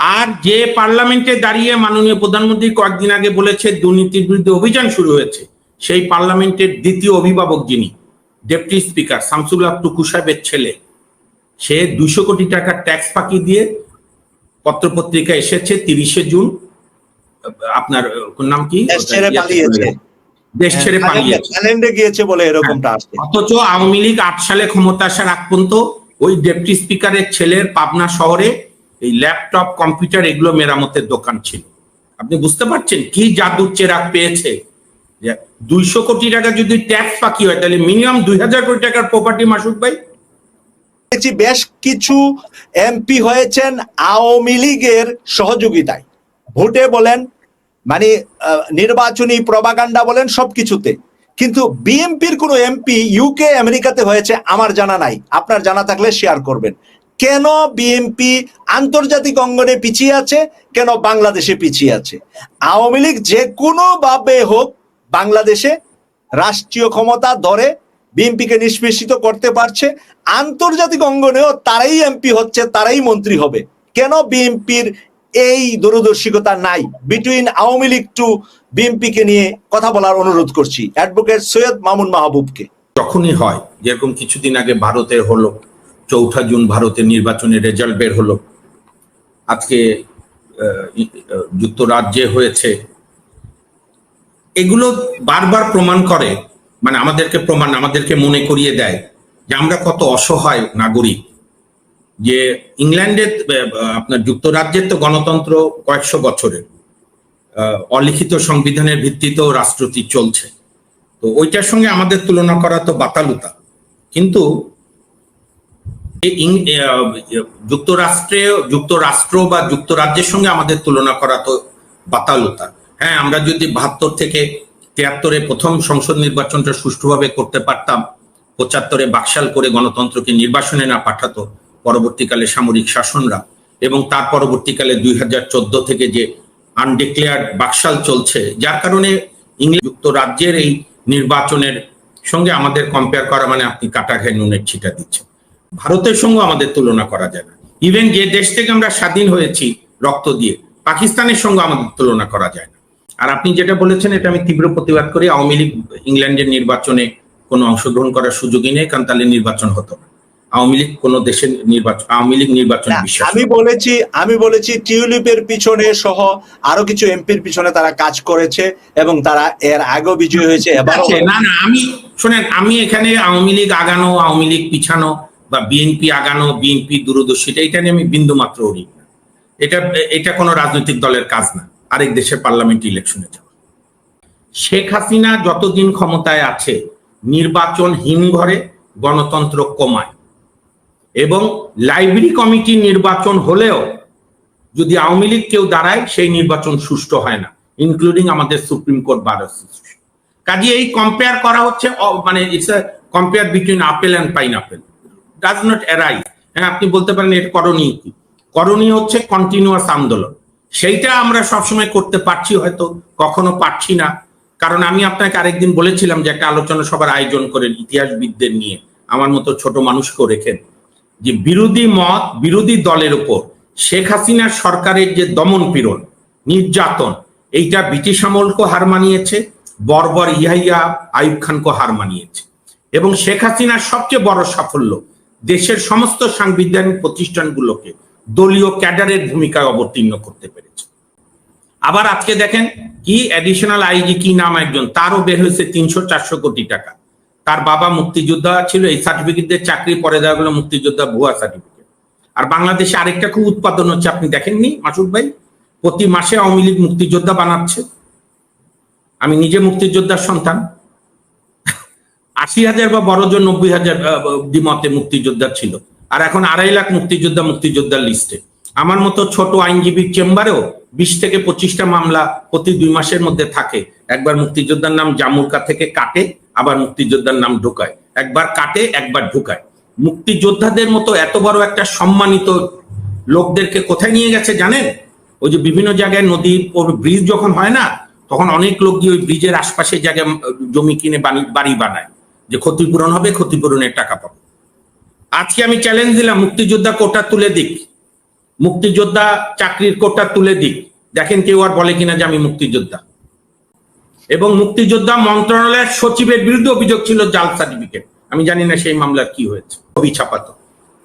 আর যে পার্লামেন্টে দাঁড়িয়ে মাননীয় প্রধানমন্ত্রী কয়েকদিন আগে বলেছে দুর্নীতির বিরুদ্ধে অভিযান শুরু হয়েছে সেই পার্লামেন্টের দ্বিতীয় অভিভাবক যিনি ডেপুটি স্পিকার শামসুল হক টুকু সাহেবের ছেলে সে দুশো কোটি টাকার ট্যাক্স ফাঁকি দিয়ে পত্রপত্রিকা এসেছে তিরিশে জুন আপনার নাম কি? দেশ ছেড়ে পালিয়েছে। দেশ ছেড়ে পালিয়েছে। গিয়েছে বলে এরকমটা আসছে। অথচ আওয়ামী লীগ আট সালে ক্ষমতা আসার আগ পর্যন্ত ওই ডেপুটি স্পিকারের ছেলের পাবনা শহরে এই ল্যাপটপ কম্পিউটার এগুলো মেরামতের দোকান ছিল। আপনি বুঝতে পারছেন কি জাদুর চেরাগ পেয়েছে? দুইশো কোটি টাকা যদি ট্যাক্স ফাঁকি হয়, তাহলে মিনিমাম দুই হাজার কোটি টাকার প্রপার্টি মাসুদ ভাই? বেশ কিছু এমপি হয়েছেন আওয়ামী লীগের সহযোগিতায়। ভোটে বলেন মানে নির্বাচনী প্রবাগান্ডা বলেন সবকিছুতে। কিন্তু বিএনপির কোনো এমপি ইউকে আমেরিকাতে হয়েছে, আমার জানা নাই। আপনার জানা থাকলে শেয়ার করবেন। কেন বিএনপি আন্তর্জাতিক অঙ্গনে পিছিয়ে আছে, কেন বাংলাদেশে পিছিয়ে আছে? আওয়ামী লীগ যে কোনো ভাবে হোক বাংলাদেশে রাষ্ট্রীয় ক্ষমতা ধরে বিএনপিকে নিষ্পেষিত করতে পারছে, আন্তর্জাতিক অঙ্গনেও তারাই এমপি হচ্ছে, তারাই মন্ত্রী হবে। কেন বিএনপির এই দূরদর্শিকতা নাই? বিটুইন আওয়ামী লীগ টু বিএনপিকে নিয়ে কথা বলার অনুরোধ করছি। অ্যাডভোকেট সৈয়দ মামুন মাহবুবকে। যখনই হয়, যেরকম কিছুদিন আগে ভারতে হলো, চৌঠা জুন ভারতের নির্বাচনের রেজাল্ট বের হলো আজকে যুক্তরাজ্যে হয়েছে। এগুলো বারবার প্রমাণ করে মানে আমাদেরকে প্রমাণ, আমাদেরকে মনে করিয়ে দেয় যে আমরা কত অসহায় নাগরিক। যে ইংল্যান্ডের আপনার যুক্তরাজ্যের তো গণতন্ত্র কয়েকশো বছরের অলিখিত সংবিধানের ভিত্তিতেও রাষ্ট্রটি চলছে। তো ওইটার সঙ্গে আমাদের তুলনা করা তো বাতালুতা। কিন্তু যুক্তরাষ্ট্রে, যুক্তরাষ্ট্র বা যুক্তরাজ্যের সঙ্গে আমাদের তুলনা করা তো বাতালুতা। হ্যাঁ আমরা যদি বাহাত্তর থেকে তিয়াত্তরে প্রথম সংসদ নির্বাচনটা সুষ্ঠুভাবে করতে পারতাম, পঁচাত্তরে বাকশাল করে গণতন্ত্রকে নির্বাসনে না পাঠাতো পরবর্তীকালে সামরিক শাসনরা এবং তার পরবর্তীকালে দুই হাজার চোদ্দ থেকে যে আনডিক্লেয়ার্ড বাকশাল চলছে, যার কারণে ইংল্যান্ড যুক্তরাজ্যের এই নির্বাচনের সঙ্গে আমাদের কম্পেয়ার করা মানে আপনি কাটা ঘায়ে নুনের ছিটা দিচ্ছেন। ভারতের সঙ্গে আমাদের তুলনা করা যায় না ইভেন যে দেশ থেকে আমরা স্বাধীন হয়েছি রক্ত দিয়ে পাকিস্তানের সঙ্গে আমাদের তুলনা করা যায় না। আর আপনি যেটা বলেছেন এটা আমি তীব্র প্রতিবাদ করি আওয়ামী লীগ ইংল্যান্ডের নির্বাচনে কোনো অংশগ্রহণ করার সুযোগই নেই কারণ তাহলে নির্বাচন হতো না। আওয়ামী লীগ কোনো দেশের নির্বাচন আওয়ামী লীগ নির্বাচনে আমি বলেছি আমি বলেছি টিউলিপের পিছনে সহ আরও কিছু এমপির পিছনে তারা কাজ করেছে এবং তারা এর আগেও বিজয় হয়েছে। না না আমি শোনেন আমি এখানে আওয়ামী লীগ আগানো আওয়ামী লীগ পিছানো বা বিএনপি আগানো বিএনপি দূরদর্শিতা এটা নিয়ে আমি বিন্দু মাত্র উড়ি না। এটা এটা কোনো রাজনৈতিক দলের কাজ না, আরেক দেশের পার্লামেন্ট ইলেকশনে যাওয়া। শেখ হাসিনা যতদিন ক্ষমতায় আছে নির্বাচন হিমঘরে গণতন্ত্র কমায়। এবং লাইব্রেরি কমিটি নির্বাচন হলেও যদি আওয়ামী লীগ কেউ দাঁড়ায়, সেই নির্বাচন সুষ্ঠু হয় না ইনক্লুডিং আমাদের সুপ্রিম কোর্ট বার অ্যাসোসিয়েশন। কাজে এই কম্পেয়ার করা হচ্ছে মানে it's compare between apple and pineapple does not arise হ্যাঁ আপনি বলতে পারেন এর করণীয় কি? করণীয় হচ্ছে কন্টিনিউয়াস আন্দোলন। সেইটা আমরা সবসময় করতে পারছি হয়তো, কখনো পারছি না। কারণ আমি আপনাকে আরেকদিন বলেছিলাম যে একটা আলোচনা সবার আয়োজন করেন ইতিহাসবিদদের নিয়ে। আমার মতো ছোট মানুষকেও রেখেন যে বিরোধী মত, বিরোধী দলের উপর শেখ হাসিনার সরকারের যে দমন পীড়ন, নির্যাতন, এইটা ব্রিটিশ আমলকে হার মানিয়েছে, বর্বর ইহাইয়া আইব খানকে হার মানিয়েছে। এবং শেখ হাসিনার সবচেয়ে বড় সাফল্য দেশের সমস্ত সাংবিধানিক প্রতিষ্ঠানগুলোকে দলীয় ক্যাডারের ভূমিকায় অবতীর্ণ করতে পেরেছে। আবার আজকে দেখেন কি অ্যাডিশনাল আইজি কি নাম একজন, তারও বের হয়েছে তিনশো চারশো কোটি টাকা। তার বাবা মুক্তিযোদ্ধা ছিল, এই সার্টিফিকেটদের চাকরি পরে দেওয়া হলো মুক্তিযোদ্ধা ভুয়া সার্টিফিকেট আর বাংলাদেশে আরেকটা খুব উৎপাদন হচ্ছে, আপনি দেখেননি, মাসুদ ভাই? প্রতি মাসে আওয়ামী লীগ মুক্তিযোদ্ধা বানাচ্ছে। আমি নিজে মুক্তিযোদ্ধার সন্তান। আশি হাজার বা বড় জন নব্বই হাজার দ্বিমতে মুক্তিযোদ্ধা ছিল। আর এখন আড়াই লাখ মুক্তিযোদ্ধা মুক্তিযোদ্ধার লিস্টে। আমার মতো ছোট আইনজীবীর চেম্বারেও বিশ থেকে পঁচিশটা মামলা প্রতি দুই মাসের মধ্যে থাকে। একবার মুক্তিযোদ্ধার নাম জামুরকা থেকে কাটে, আবার মুক্তিযোদ্ধার নাম ঢুকায়। একবার কাটে, একবার ঢুকায়। মুক্তিযোদ্ধাদের মতো এত বড় একটা সম্মানিত লোকদেরকে কোথায় নিয়ে গেছে জানেন? ওই যে বিভিন্ন জায়গায় নদীর ব্রিজ যখন হয় না, তখন অনেক লোক গিয়ে ওই ব্রিজের আশপাশে জায়গায় জমি কিনে বাড়ি বানায়। যে ক্ষতিপূরণ হবে, ক্ষতিপূরণের টাকা পাবো। আজকে আমি চ্যালেঞ্জ দিলাম মুক্তিযোদ্ধা কোটা তুলে দিক। মুক্তিযোদ্ধা চাকরির কোটা তুলে দিক। দেখেন কেউ আর বলে কিনা যে আমি মুক্তিযোদ্ধা। এবং মুক্তিযোদ্ধা মন্ত্রণালয়ের সচিবের বিরুদ্ধে অভিযোগ ছিল জাল সার্টিফিকেট। আমি জানি না সেই মামলার কি হয়েছে। ছবি ছাপাতো।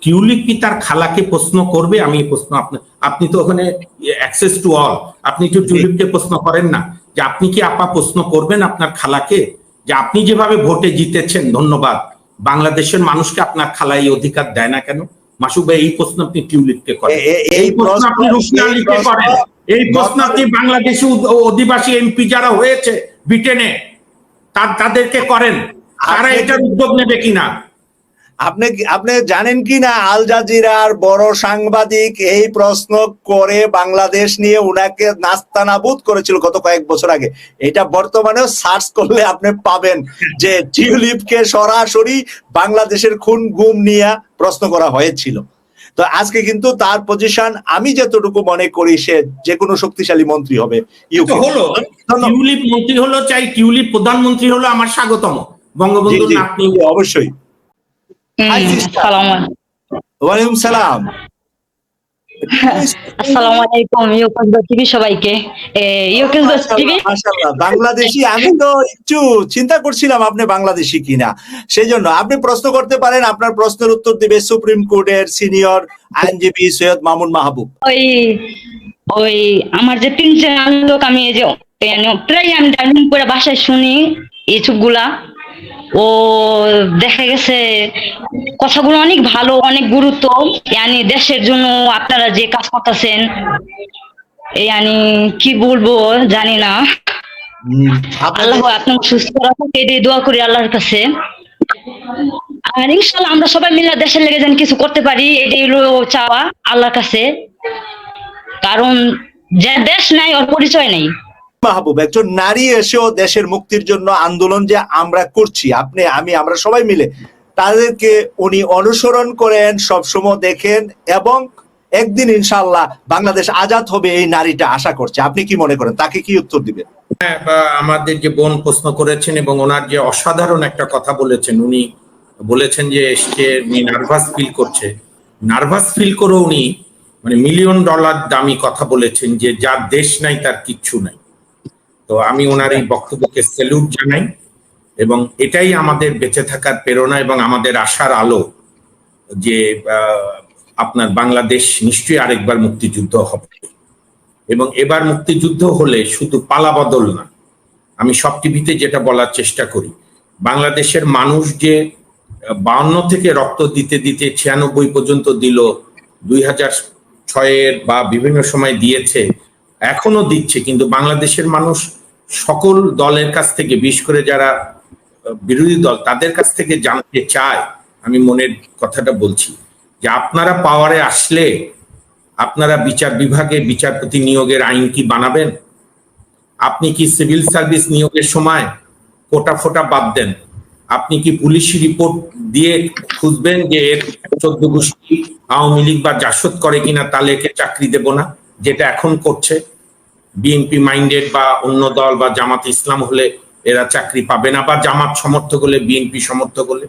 টিউলিপ কি তার খালাকে প্রশ্ন করবে? আমি প্রশ্ন আপনি আপনি তো ওখানে অ্যাক্সেস টু অল আপনি তো টিউলিপকে প্রশ্ন করেন না। যে আপনি কি আপা প্রশ্ন করবেন আপনার খালাকে? যে আপনি যেভাবে ভোটে জিতেছেন ধন্যবাদ। বাংলাদেশের মানুষকে আপনার খালা এই অধিকার দেয় না কেন? মাসুক ভাই এই প্রশ্ন আপনি টিউলিপকে করেন। এই প্রশ্ন আপনি রুশনা এই প্রশ্ন- করেন। এই প্রশ্ন আপনি বাংলাদেশি অধিবাসী এমপি যারা হয়েছে ব্রিটেনে তাদেরকে করেন। তারা এটার উদ্যোগ নেবে কিনা? আপনি আপনি জানেন কি না আল জাজিরার বড় সাংবাদিক এই প্রশ্ন করে বাংলাদেশ নিয়ে উনাকে নাস্তানাবুদ করেছিল গত কয়েক বছর আগে? এটা বর্তমানেও সার্চ করলে আপনি পাবেন যে টিউলিপকে সরাসরি বাংলাদেশের খুন গুম নিয়ে প্রশ্ন করা হয়েছিল। তো আজকে কিন্তু তার পজিশন আমি যতটুকু মনে করি সে যে কোনো শক্তিশালী মন্ত্রী হবে হলো। টিউলিপ মন্ত্রী হলো চাই টিউলিপ প্রধানমন্ত্রী হলো আমার স্বাগতম। নাতনি অবশ্যই। ওয়ালাইকুম সালাম। আসসালামু আলাইকুম টিভি সবাইকে। টিভি? মাশাআল্লাহ, মাশাআল্লাহ। বাংলাদেশি আমি তো একটু চিন্তা করছিলাম আপনি বাংলাদেশি কিনা। সেই জন্য আপনি প্রশ্ন করতে পারেন আপনার প্রশ্নের উত্তর দিবে সুপ্রিম কোর্টের সিনিয়র আইনজীবী সৈয়দ মামুন মাহবুব। ওই ওই আমার যে তিন চ্যানেল লোক আমি এই যে প্রায় আমি করে বাসায় শুনি ইউটিউবগুলা ও দেখা গেছে কথাগুলো অনেক ভালো অনেক গুরুত্ব। ইয়ানি দেশের জন্য আপনারা যে কাজ করতেছেন yani কি বলব জানি না। আল্লাহ আপনাকে সুস্থ রাখুক এটাই দোয়া করি আল্লাহর কাছে। আর ইনশাল্লাহ আমরা সবাই মিলে দেশের লেগে যেন কিছু করতে পারি এটাই হলো চাওয়া আল্লাহর কাছে। কারণ যে দেশ নাই ওর পরিচয় নেই। মাহবুব একজন নারী এসেও দেশের মুক্তির জন্য আন্দোলন যে আমরা করছি আপনি আমি আমরা সবাই মিলে তাদেরকে উনি অনুসরণ করেন সবসময় দেখেন এবং একদিন ইনশাআল্লাহ বাংলাদেশ আজাদ হবে এই নারীটা আশা করছে। আপনি কি মনে করেন? তাকে কি উত্তর দিবেন? হ্যাঁ, আমাদের যে বোন প্রশ্ন করেছেন এবং ওনার যে অসাধারণ একটা কথা বলেছেন উনি বলেছেন যে সে নার্ভাস ফিল করছে। নার্ভাস ফিল করে উনি মানে মিলিয়ন ডলার দামি কথা বলেছেন যে যার দেশ নাই তার কিচ্ছু নাই। তো আমি ওনার এই বক্তব্যকে স্যালুট জানাই এবং এটাই আমাদের বেঁচে থাকার প্রেরণা এবং আমাদের আশার আলো যে আপনার বাংলাদেশ নিশ্চয়ই আরেকবার মুক্তিযুদ্ধ হবে। এবং এবার মুক্তিযুদ্ধ হলে শুধু পালাবদল না, আমি সব টিভিতে যেটা বলার চেষ্টা করি, বাংলাদেশের মানুষ যে বাউন্ন থেকে রক্ত দিতে দিতে ছিয়ানব্বই পর্যন্ত দিল, দুই হাজার ছয়ের বা বিভিন্ন সময় দিয়েছে এখনও দিচ্ছে, কিন্তু বাংলাদেশের মানুষ সকল দলের কাছ থেকে, বিশেষ করে যারা বিরোধী দল, তাদের কাছ থেকে জানতে চায়, আমি মনের কথাটা বলছি, যে আপনারা পাওয়ারে আসলে আপনারা বিচার বিভাগে বিচারপতি নিয়োগের আইন কি বানাবেন? আপনি কি সিভিল সার্ভিস নিয়োগের সময় কোটা ফোটা বাদ দেন? আপনি কি পুলিশ রিপোর্ট দিয়ে খুঁজবেন যে এর চোদ্দ গোষ্ঠী আওয়ামী লীগ বা জাসদ করে কিনা, তাহলে একে চাকরি দেব না, যেটা এখন করছে? বিএনপি মাইন্ডেড বা অন্য দল বা জামাত ইসলাম হলে এরা চাকরি পাবে না বা জামাত সমর্থক হলে বিএনপি সমর্থক হলে